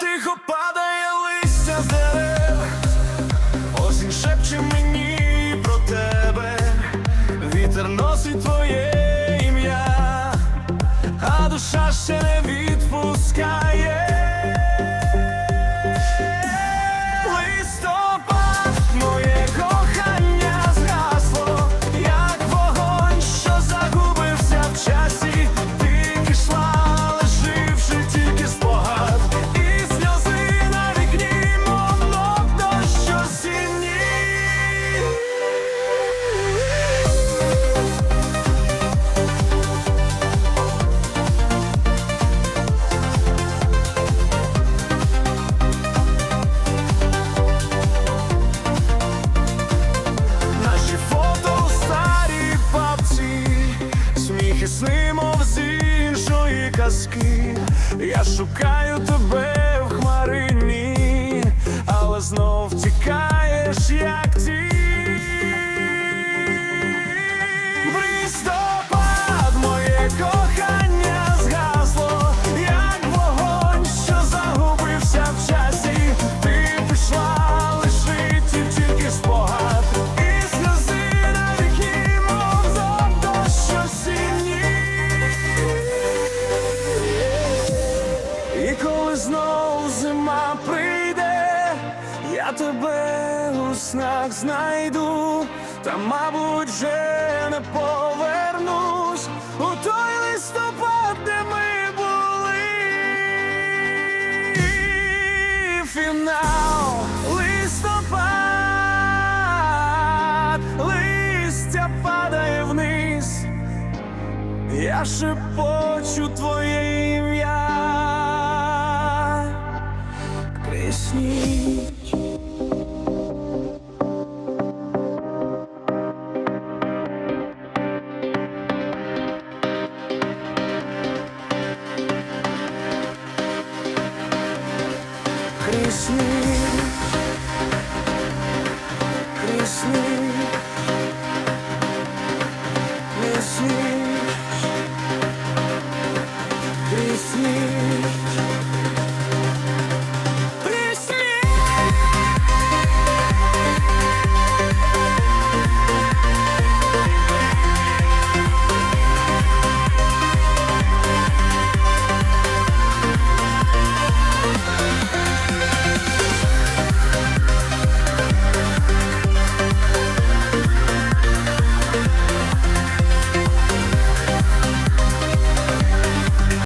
Тихо падає листя з дерев, осінь шепче мені про тебе, вітер носить твоє ім'я, а душа ще не відпускає. Мов з іншої казки. Я шукаю тебе коли знов зима прийде, я тебе у снах знайду, та, мабуть, вже не повернусь у той листопад, де ми були. Фінал листопад, листя падає вниз. Я шепочу твоє Крісні, крісні.